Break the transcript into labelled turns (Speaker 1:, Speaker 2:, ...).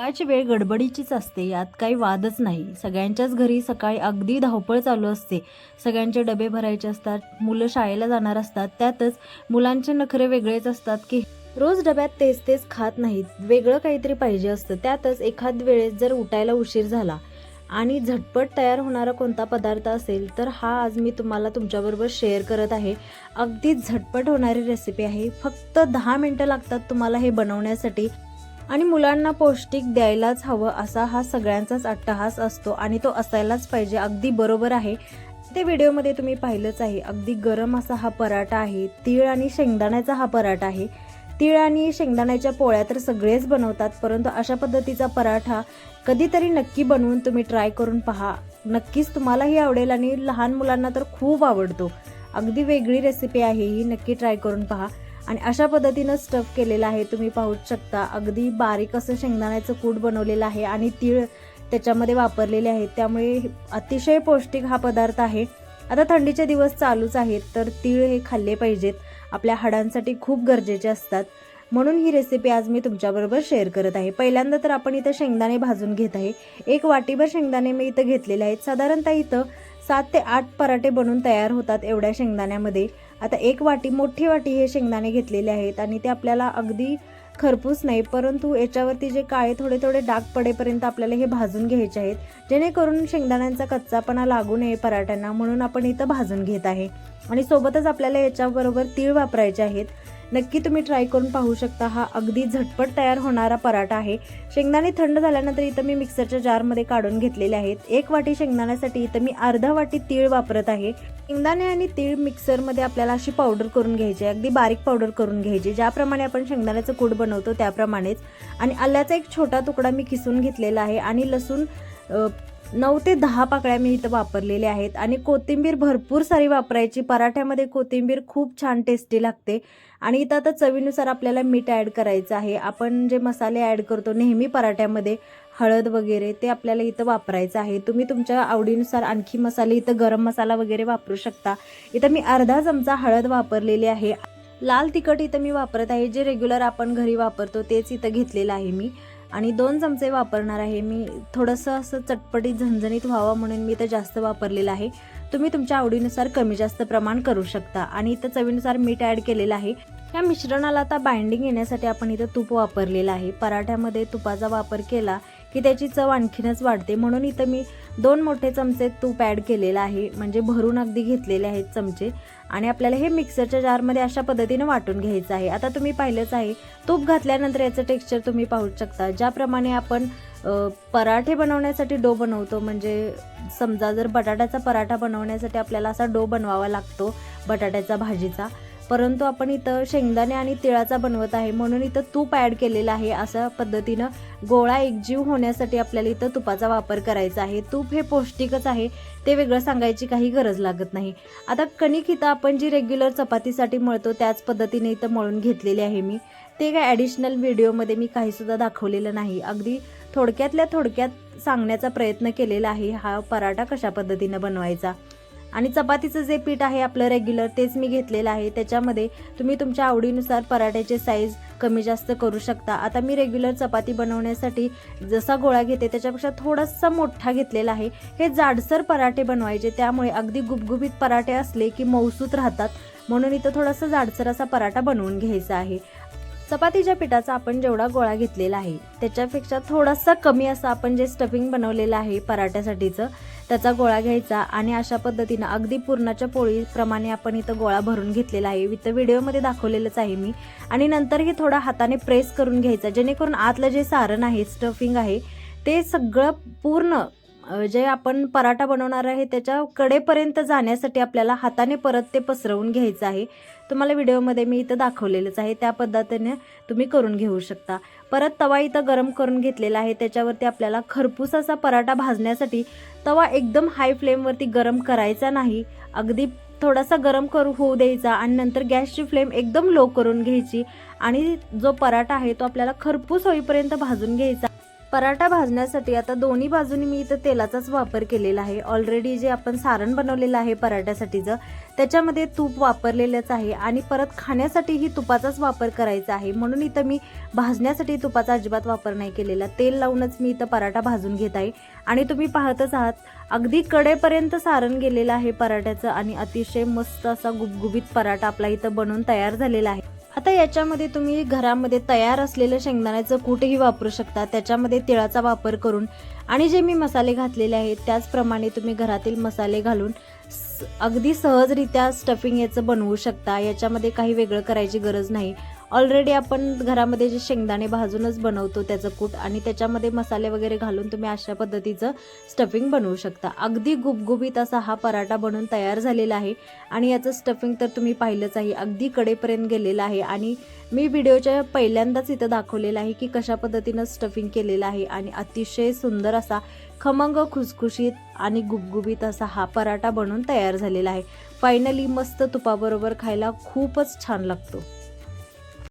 Speaker 1: सकाळची वेळ गडबडीचीच असते यात काही वादच नाही. सगळ्यांच्याच घरी सकाळी अगदी धावपळ चालू असते. सगळ्यांचे डबे भरायचे असतात मुलं शाळेला जाणार असतात त्यातच मुलांचे नखरे वेगळेच असतात की रोज डब्यात तेच तेच खात नाहीत वेगळं काहीतरी पाहिजे असतं. त्यातच एखाद वेळेस जर उठायला उशीर झाला आणि झटपट तयार होणारा कोणता पदार्थ असेल तर हा आज मी तुम्हाला तुमच्याबरोबर शेअर करत आहे. अगदी झटपट होणारी रेसिपी आहे. फक्त दहा मिनटं लागतात तुम्हाला हे बनवण्यासाठी. आणि मुलांना पौष्टिक द्यायलाच हवं असा हा सगळ्यांचाच अट्टहास असतो आणि तो असायलाच पाहिजे. अगदी बरोबर आहे. ते व्हिडिओमध्ये तुम्ही पाहिलंच आहे. अगदी गरम असा हा पराठा आहे. तीळ आणि शेंगदाण्याचा हा पराठा आहे. तीळ आणि शेंगदाण्याच्या पोळ्या तर सगळेच बनवतात परंतु अशा पद्धतीचा पराठा कधीतरी नक्की बनवून तुम्ही ट्राय करून पहा. नक्कीच तुम्हालाही आवडेल आणि लहान मुलांना तर खूप आवडतो. अगदी वेगळी रेसिपी आहे ही. नक्की ट्राय करून पहा. आणि अशा पद्धतीनं स्टफ केलेलं आहे. तुम्ही पाहूच शकता अगदी बारीक असं शेंगदाण्याचं कूट बनवलेलं आहे आणि तीळ त्याच्यामध्ये वापरलेले आहेत त्यामुळे अतिशय पौष्टिक हा पदार्थ आहे. आता थंडीचे दिवस चालूच आहेत तर तीळ हे खाल्ले पाहिजेत. आपल्या हाडांसाठी खूप गरजेचे असतात. म्हणून ही रेसिपी आज मी तुमच्याबरोबर शेअर करत आहे. पहिल्यांदा तर आपण इथं शेंगदाणे भाजून घेत आहे. एक वाटीभर शेंगदाणे मी इथं घेतलेले आहेत. साधारणतः इथं सात ते आठ पराठे बनून तयार होतात एवढ्या शेंगदाण्यामध्ये. आता एक वाटी मोठी वाटी हे शेंगदाणे घेतलेले आहेत आणि ते आपल्याला अगदी खरपूस नाही परंतु याच्यावरती जे काळे थोडे थोडे डाग पडेपर्यंत आपल्याला हे भाजून घ्यायचे आहेत जेणेकरून शेंगदाण्यांचा कच्चापणा लागू नये पराठ्यांना म्हणून आपण इथं भाजून घेत आहे. आणि सोबतच आपल्याला याच्याबरोबर तीळ वापरायचे आहेत. नक्की तुम्ही ट्राय करून पाहू शकता. हा अगदी झटपट तयार होणारा पराठा आहे. शेंगदाणे थंड झाल्यानंतर इथं मी मिक्सरच्या जारमध्ये काढून घेतलेले आहेत. एक वाटी शेंगदाण्यासाठी इथं मी अर्धा वाटी तीळ वापरत आहे. शेंगदाणे आणि तीळ मिक्सरमध्ये आपल्याला अशी पावडर करून घ्यायची आहे. अगदी बारीक पावडर करून घ्यायची. ज्याप्रमाणे आपण शेंगदाण्याचं कूट बनवतो त्याप्रमाणेच. आणि आल्याचा एक छोटा तुकडा मी किसून घेतलेला आहे. आणि लसूण नऊ ते दहा पाकळ्या मी इथं वापरलेल्या आहेत. आणि कोथिंबीर भरपूर सारी वापरायची. पराठ्यामध्ये कोथिंबीर खूप छान टेस्टी लागते. आणि इथं आता चवीनुसार आपल्याला मीठ ॲड करायचं आहे. आपण जे मसाले ॲड करतो नेहमी पराठ्यामध्ये हळद वगैरे ते आपल्याला इथं वापरायचं आहे. तुम्ही तुमच्या आवडीनुसार आणखी मसाले इथं गरम मसाला वगैरे वापरू शकता. इथं मी अर्धा चमचा हळद वापरलेली आहे. लाल तिखट इथं मी वापरत आहे. जे रेग्युलर आपण घरी वापरतो तेच इथं घेतलेलं आहे मी. आणि दोन चमचे वापरणार आहे. मी थोडंसं असं चटपटीत झणझणीत व्हावं म्हणून मी इथं जास्त वापरलेलं आहे. तुम्ही तुमच्या आवडीनुसार कमी जास्त प्रमाण करू शकता. आणि इथं चवीनुसार मीठ ॲड केलेलं आहे. या मिश्रणाला आता बाइंडिंग येण्यासाठी आपण इथं तूप वापरलेलं आहे. पराठ्यामध्ये तुपाचा वापर केला की त्याची चव आणखीनच वाढते. म्हणून इथं मी दोन मोठे चमचे तूप ॲड केलेलं आहे. म्हणजे भरून अगदी घेतलेले आहेत चमचे. आणि आपल्याला हे मिक्सरच्या जारमध्ये अशा पद्धतीनं वाटून घ्यायचं आहे. आता तुम्ही पाहिलंच आहे तूप घातल्यानंतर याचं टेक्स्चर तुम्ही पाहू शकता. ज्याप्रमाणे आपण पराठे बनवण्यासाठी डो बनवतो म्हणजे समजा जर बटाट्याचा पराठा बनवण्यासाठी आपल्याला असा डो बनवावा लागतो बटाट्याचा भाजीचा परंतु आपण इथं शेंगदाणे आणि तिळाचा बनवत आहे. म्हणून इथं तूप ॲड केलेलं आहे अशा पद्धतीनं गोळा एकजीव होण्यासाठी आपल्याला इथं तुपाचा वापर करायचा आहे. तूप हे पौष्टिकच आहे ते वेगळं सांगायची काही गरज लागत नाही. आता कणिक इथं आपण जी रेग्युलर चपातीसाठी मळतो त्याच पद्धतीने इथं मळून घेतलेली आहे मी. ते काय ॲडिशनल व्हिडिओमध्ये मी काहीसुद्धा दाखवलेलं नाही. अगदी थोडक्यातल्या थोडक्यात सांगण्याचा प्रयत्न केलेला आहे हा पराठा कशा पद्धतीनं बनवायचा. आणि चपातीचं जे पीठ आहे आपलं रेग्युलर तेच मी घेतलेलं आहे. त्याच्यामध्ये तुम्ही तुमच्या आवडीनुसार पराठ्याचे साईज कमी जास्त करू शकता. आता मी रेग्युलर चपाती बनवण्यासाठी जसा गोळा घेते त्याच्यापेक्षा थोडासा मोठा घेतलेला आहे. हे जाडसर पराठे बनवायचे त्यामुळे अगदी गुबगुबीत पराठे असले की मौसूत राहतात. म्हणून इथं थोडासा जाडसर असा पराठा बनवून घ्यायचा आहे. चपातीच्या पिठाचा आपण जेवढा गोळा घेतलेला आहे त्याच्यापेक्षा थोडासा कमी असं आपण जे स्टफिंग बनवलेलं आहे पराठ्यासाठीचं त्याचा गोळा घ्यायचा आणि अशा पद्धतीनं अगदी पूर्णाच्या पोळीप्रमाणे आपण इथं गोळा भरून घेतलेला आहे. इथं व्हिडिओमध्ये दाखवलेलंच आहे मी. आणि नंतर हे थोडा हाताने प्रेस करून घ्यायचा जेणेकरून आतलं जे सारण आहे स्टफिंग आहे ते सगळं पूर्ण जे आपण पराठा बनवणार आहे त्याच्या कडेपर्यंत जाण्यासाठी आपल्याला हाताने परत ते पसरवून घ्यायचं आहे. तुम्हाला व्हिडिओमध्ये मी इथं दाखवलेलंच आहे. त्या पद्धतीने तुम्ही करून घेऊ शकता. परत तवा इथं गरम करून घेतलेला आहे. त्याच्यावरती आपल्याला खरपूस असा पराठा भाजण्यासाठी तवा एकदम हाय फ्लेमवरती गरम करायचा नाही. अगदी थोडासा गरम करू होऊ द्यायचा आणि नंतर गॅसची फ्लेम एकदम लो करून घ्यायची आणि जो पराठा आहे तो आपल्याला खरपूस होईपर्यंत भाजून घ्यायचा. पराठा भाजण्यासाठी आता दोन्ही बाजूनी मी इथं तेलाचाच वापर केलेला आहे. ऑलरेडी जे आपण सारण बनवलेलं आहे पराठ्यासाठीचं त्याच्यामध्ये तूप वापरलेलंच आहे आणि परत खाण्यासाठीही तुपाचाच वापर करायचा आहे. म्हणून इथं मी भाजण्यासाठी तुपाचा अजिबात वापर नाही केलेला. तेल लावूनच मी इथं पराठा भाजून घेत आहे. आणि तुम्ही पाहतच आहात अगदी कडेपर्यंत सारण गेलेलं आहे पराठ्याचं आणि अतिशय मस्त असा गुबगुबीत पराठा आपला इथं बनवून तयार झालेला आहे. आता याच्यामध्ये तुम्ही घरामध्ये तयार असलेलं शेंगदाण्याचं कूटही वापरू शकता. त्याच्यामध्ये तिळाचा वापर करून आणि जे मी मसाले घातलेले आहेत त्याचप्रमाणे तुम्ही घरातील मसाले घालून अगदी सहजरित्या स्टफिंग याचं बनवू शकता. याच्यामध्ये काही वेगळं करायची गरज नाही. ऑलरेडी आपण घरामध्ये जे शेंगदाणे भाजूनच बनवतो त्याचं कूट आणि त्याच्यामध्ये मसाले वगैरे घालून तुम्ही अशा पद्धतीचं स्टफिंग बनवू शकता. अगदी गुबगुबीत असा हा पराठा बनून तयार झालेला आहे आणि याचं स्टफिंग तर तुम्ही पाहिलंच आहे. अगदी कडेपर्यंत गेलेलं आहे आणि मी व्हिडिओच्या पहिल्यांदाच इथं दाखवलेलं आहे की कशा पद्धतीनं स्टफिंग केलेलं आहे आणि अतिशय सुंदर असा खमंग खुसखुशीत आणि गुबगुबीत असा हा पराठा बनून तयार झालेला आहे. फायनली मस्त तुपाबरोबर खायला खूपच छान लागतो.